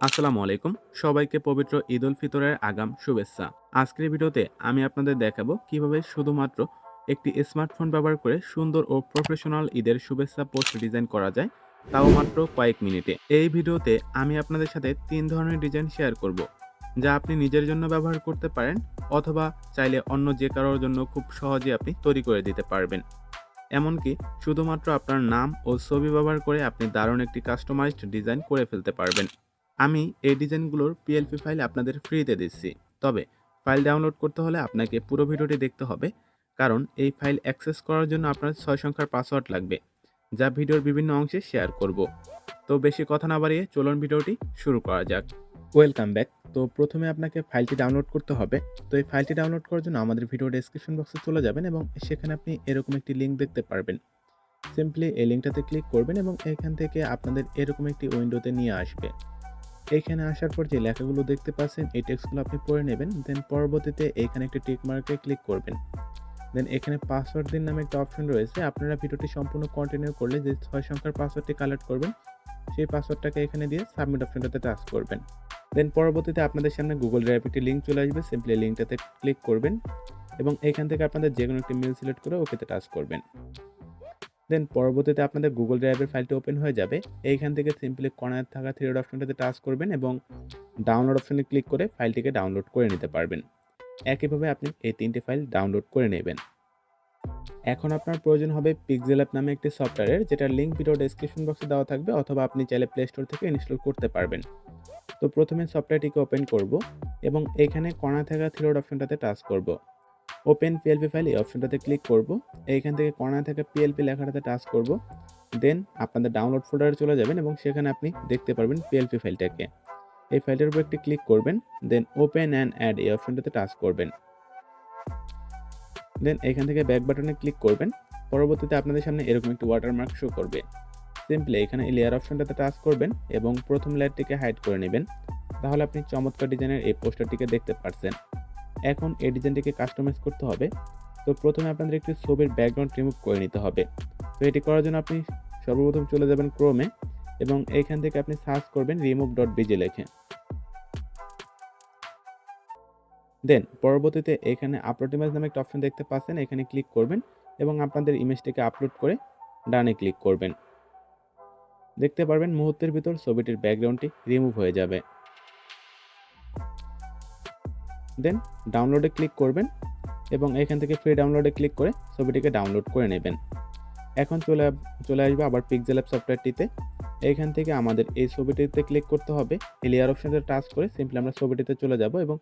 আসসালামু আলাইকুম। সবাইকে পবিত্র ঈদ উল ফিতরের আগাম শুভেচ্ছা। আজকের ভিডিওতে আমি আপনাদের দেখাবো কীভাবে শুধুমাত্র একটি স্মার্টফোন ব্যবহার করে সুন্দর ও প্রফেশনাল ঈদের শুভেচ্ছা পোস্ট ডিজাইন করা যায়, তাও মাত্র কয়েক মিনিটে। এই ভিডিওতে আমি আপনাদের সাথে তিন ধরনের ডিজাইন শেয়ার করব, যা আপনি নিজের জন্য ব্যবহার করতে পারেন অথবা চাইলে অন্য যে কারোর জন্য খুব সহজে আপনি তৈরি করে দিতে পারবেন। এমনকি শুধুমাত্র আপনার নাম ও ছবি ব্যবহার করে আপনি দারুণ একটি কাস্টমাইজড ডিজাইন করে ফেলতে পারবেন। আমি এই ডিজাইনগুলোর পিএলপি ফাইল আপনাদের ফ্রিতে দিচ্ছি। তবে ফাইল ডাউনলোড করতে হলে আপনাকে পুরো ভিডিওটি দেখতে হবে, কারণ এই ফাইল অ্যাক্সেস করার জন্য আপনার ছয় সংখ্যার পাসওয়ার্ড লাগবে, যা ভিডিওর বিভিন্ন অংশে শেয়ার করব। তো বেশি কথা না বাড়িয়ে চলুন ভিডিওটি শুরু করা যাক। ওয়েলকাম ব্যাক তো প্রথমে আপনাকে ফাইলটি ডাউনলোড করতে হবে। তো এই ফাইলটি ডাউনলোড করার জন্য আমাদের ভিডিও ডেসক্রিপশন বক্সে চলে যাবেন এবং সেখানে আপনি এরকম একটি লিঙ্ক দেখতে পারবেন। সিম্পলি এই লিঙ্কটাতে ক্লিক করবেন এবং এখান থেকে আপনাদের এরকম একটি উইন্ডোতে নিয়ে আসবে। এখানে আসার পর যে লেখাগুলো দেখতে পাচ্ছেন, এই টেক্সটগুলো আপনি পড়ে নেবেন। দেন পরবর্তীতে এখানে একটি টিক মার্কে ক্লিক করবেন। দেন এখানে পাসওয়ার্ড দিন নামে একটা অপশন রয়েছে। আপনারা ভিডিওটি সম্পূর্ণ কন্টিনিউ করলে যে ছয় সংখ্যার পাসওয়ার্ডটি কালেক্ট করবেন, সেই পাসওয়ার্ডটাকে এখানে দিয়ে সাবমিট অপশনটাতে টাচ করবেন। দেন পরবর্তীতে আপনাদের সামনে গুগল ড্রাইভ একটি লিঙ্ক চলে আসবে। সিম্পলি লিঙ্কটাতে ক্লিক করবেন এবং এখান থেকে আপনাদের যে কোনো একটি মেল সিলেক্ট করে ওকেতে টাচ করবেন। দেন পরবর্তীতে আপনাদের গুগল ড্রাইভের ফাইলটি ওপেন হয়ে যাবে। এইখান থেকে সিম্পলি কর্নার থাকা থ্রি অপশনটাতে টাচ করবেন এবং ডাউনলোড অপশনে ক্লিক করে ফাইলটিকে ডাউনলোড করে নিতে পারবেন। একইভাবে আপনি এই তিনটি ফাইল ডাউনলোড করে নেবেন। এখন আপনার প্রয়োজন হবে পিক্সেল অ্যাপ নামে একটি সফটওয়্যারের যেটার লিঙ্ক ভিডিও ডেসক্রিপশন বক্সে দেওয়া থাকবে, অথবা আপনি চাইলে প্লে স্টোর থেকে ইনস্টল করতে পারবেন। তো প্রথমে সফটওয়্যারটিকে ওপেন করব এবং এখানে কর্নার থাকা থ্রি ডট অপশনটাতে টাচ করব। ওপেন পিএলপি ফাইল এই অপশনটাতে ক্লিক করব। এইখান থেকে কর্নার থেকে পিএলপি লেখাটাতে টাচ করব। দেন আপনাদের ডাউনলোড ফোল্ডারে চলে যাবেন এবং সেখানে আপনি দেখতে পারবেন পিএলপি ফাইলটাকে এই ফাইলটার উপর একটি ক্লিক করবেন দেন ওপেন অ্যান্ড অ্যাড এই অপশনটাতে টাচ করবেন। দেন এখান থেকে ব্যাক বাটনে ক্লিক করবেন। পরবর্তীতে আপনাদের সামনে এরকম একটি ওয়াটারমার্ক শো করবে। সিম্পলি এখানে এই লেয়ার অপশনটাতে টাচ করবেন এবং প্রথম লেয়ারটিকে হাইড করে নেবেন। তাহলে আপনি চমৎকার ডিজাইনের এই পোস্টারটিকে দেখতে পারছেন। এখন এই ডিজাইনটিকে কাস্টমাইজ করতে হবে। তো প্রথমে আপনাদের একটি ছবির ব্যাকগ্রাউন্ড রিমুভ করে নিতে হবে। তো এটি করার জন্য আপনি সর্বপ্রথম চলে যাবেন ক্রোমে এবং এইখান থেকে আপনি সার্চ করবেন রিমুভ ডট বিজে লেখে। দেন পরবর্তীতে এখানে আপলোড ইমেজ নামে একটা অপশন দেখতে পাচ্ছেন, এখানে ক্লিক করবেন এবং আপনাদের ইমেজটিকে আপলোড করে ডানে ক্লিক করবেন। দেখতে পারবেন মুহূর্তের ভিতর ছবিটির ব্যাকগ্রাউন্ডটি রিমুভ হয়ে যাবে। দেন ডাউনলোডে ক্লিক করবেন এবং এখান থেকে ফ্রি ডাউনলোডে ক্লিক করে ছবিটিকে ডাউনলোড করে নেবেন। এখন চলে চলে আসবে আবার পিক্সেল অ্যাপ সফটওয়্যারটিতে এইখান থেকে আমাদের এই ছবিটিতে ক্লিক করতে হবে। এই লেয়ার অপশনটা টাচ করে সিম্পলি আমরা ছবিটিতে চলে যাব এবং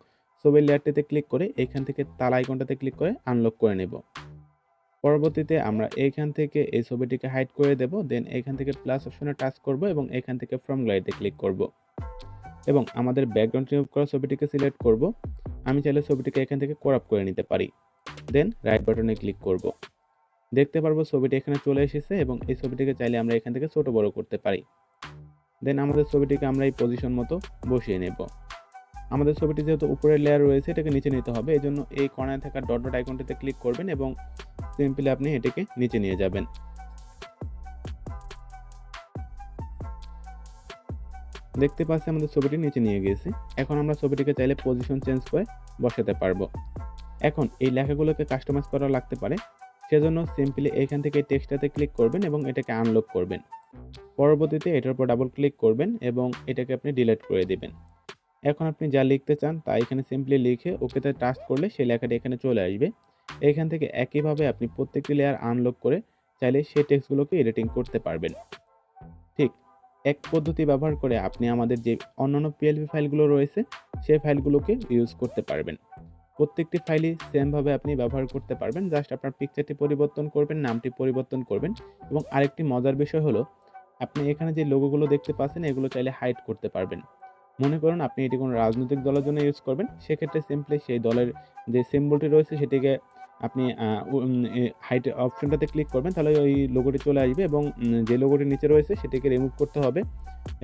ছবির লেয়ারটিতে ক্লিক করে এইখান থেকে তাল আইকনটাতে ক্লিক করে আনলক করে নেব। পরবর্তীতে আমরা এইখান থেকে এই ছবিটিকে হাইড করে দেব দেন এইখান থেকে প্লাস অপশনে টাচ করব এবং এখান থেকে ফ্রম গ্লাইডে ক্লিক করব। এবং আমাদের ব্যাকগ্রাউন্ড রিমুভ করা ছবিটিকে সিলেক্ট করব। আমি চাইলে ছবিটিকে এখান থেকে করাপ করে নিতে পারি। দেন রাইট বাটনে ক্লিক করব। দেখতে পারব ছবিটি এখানে চলে এসেছে এবং এই ছবিটিকে চাইলে আমরা এখান থেকে ছোট বড় করতে পারি। দেন আমাদের ছবিটিকে আমরা এই পজিশন মতো বসিয়ে নেব। আমাদের ছবিটি যেহেতু উপরের লেয়ার রয়েছে, এটাকে নিচে নিতে হবে। এই জন্য এই কর্নারে থাকা ডট ডট আইকনটিতে ক্লিক করবেন এবং সিম্পলি আপনি এটাকে নিচে নিয়ে যাবেন। দেখতে পাচ্ছি আমাদের ছবিটি নিচে নিয়ে গিয়েছে। এখন আমরা ছবিটিকে চাইলে পজিশন চেঞ্জ করে বসাতে পারব। এখন এই লেখাগুলোকে কাস্টমাইজ করা লাগতে পারে। সেজন্য সিম্পলি এখান থেকে টেক্সটাতে ক্লিক করবেন এবং এটাকে আনলক করবেন। পরবর্তীতে এটার উপর ডাবল ক্লিক করবেন এবং এটাকে আপনি ডিলিট করে দিবেন। এখন আপনি যা লিখতে চান তা এখানে সিম্পলি লিখে ওকেতে টাচ করলে সেই লেখাটি এখানে চলে আসবে। এখান থেকে একইভাবে আপনি প্রত্যেকটি লেয়ার আনলক করে চাইলে সেই টেক্সটগুলোকে এডিটিং করতে পারবেন। এক পদ্ধতি ব্যবহার করে আপনি আমাদের যে অন্যান্য পিএলপি ফাইলগুলো রয়েছে, সেই ফাইলগুলোকে ইউজ করতে পারবেন। প্রত্যেকটি ফাইলই সেমভাবে আপনি ব্যবহার করতে পারবেন। জাস্ট আপনার পিকচারটি পরিবর্তন করবেন, নামটি পরিবর্তন করবেন এবং আরেকটি মজার বিষয় হলো, আপনি এখানে যে লোগোগুলো দেখতে পাচ্ছেন, এগুলো চাইলে হাইড করতে পারবেন। মনে করুন আপনি এটি কোনো রাজনৈতিক দলের জন্য ইউজ করবেন, সেক্ষেত্রে সিম্পলি সেই দলের যে সিম্বলটি রয়েছে, সেটিকে আপনি হাইট অপশনটাতে ক্লিক করবেন, তাহলে ওই লোগোটি চলে আসবে এবং যে লোগোটি নিচে রয়েছে সেটিকে রিমুভ করতে হবে।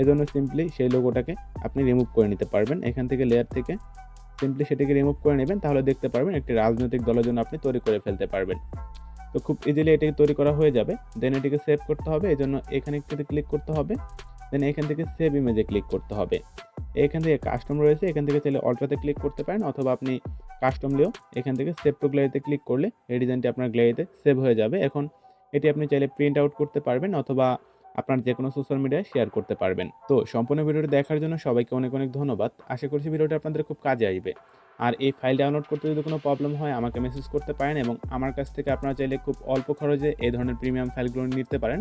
এজন্য সিম্পলি সেই লোগোটাকে আপনি রিমুভ করে নিতে পারবেন। এখান থেকে লেয়ার থেকে সিম্পলি সেটিকে রিমুভ করে নেবেন, তাহলে দেখতে পারবেন একটি রাজনৈতিক দলের জন্য আপনি তৈরি করে ফেলতে পারবেন। তো খুব ইজিলি এটিকে তৈরি করা হয়ে যাবে। দেন এটিকে সেভ করতে হবে এই জন্য এখানে ক্লিক করতে হবে। দেন এখান থেকে সেভ ইমেজে ক্লিক করতে হবে। এখান থেকে কাস্টম রয়েছে, এখান থেকে চাইলে অল্ট্রাতে ক্লিক করতে পারেন অথবা আপনি কাস্টম লিও এখান থেকে সেভ টু গ্যালারিতে ক্লিক করলে এই ডিজাইনটি আপনার গ্যালারিতে সেভ হয়ে যাবে। এখন এটি আপনি চাইলে প্রিন্ট আউট করতে পারবেন অথবা আপনার যে কোনো সোশ্যাল মিডিয়ায় শেয়ার করতে পারবেন। তো সম্পূর্ণ ভিডিওটি দেখার জন্য সবাইকে অনেক অনেক ধন্যবাদ। আশা করছি ভিডিওটি আপনাদের খুব কাজে আসবে। আর এই ফাইল ডাউনলোড করতে যদি কোনো প্রবলেম হয় আমাকে মেসেজ করতে পারেন এবং আমার কাছ থেকে আপনারা চাইলে খুব অল্প খরচে এই ধরনের প্রিমিয়াম ফাইলগুলো নিতে পারেন।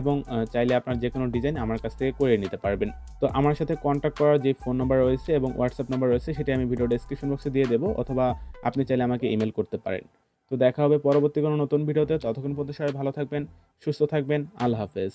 এবং চাইলে আপনার যে কোনো ডিজাইন আমার কাছ থেকে করে নিতে পারবেন। তো আমার সাথে কন্ট্যাক্ট করার যে ফোন নাম্বার রয়েছে এবং হোয়াটসঅ্যাপ নাম্বার রয়েছে, সেটি আমি ভিডিও ডেসক্রিপশন বক্সে দিয়ে দেবো, অথবা আপনি চাইলে আমাকে ইমেল করতে পারেন। তো দেখা হবে পরবর্তী কোনো নতুন ভিডিওতে ততক্ষণ পর্যন্ত সবাই ভালো থাকবেন, সুস্থ থাকবেন, আল্লাহ হাফেজ।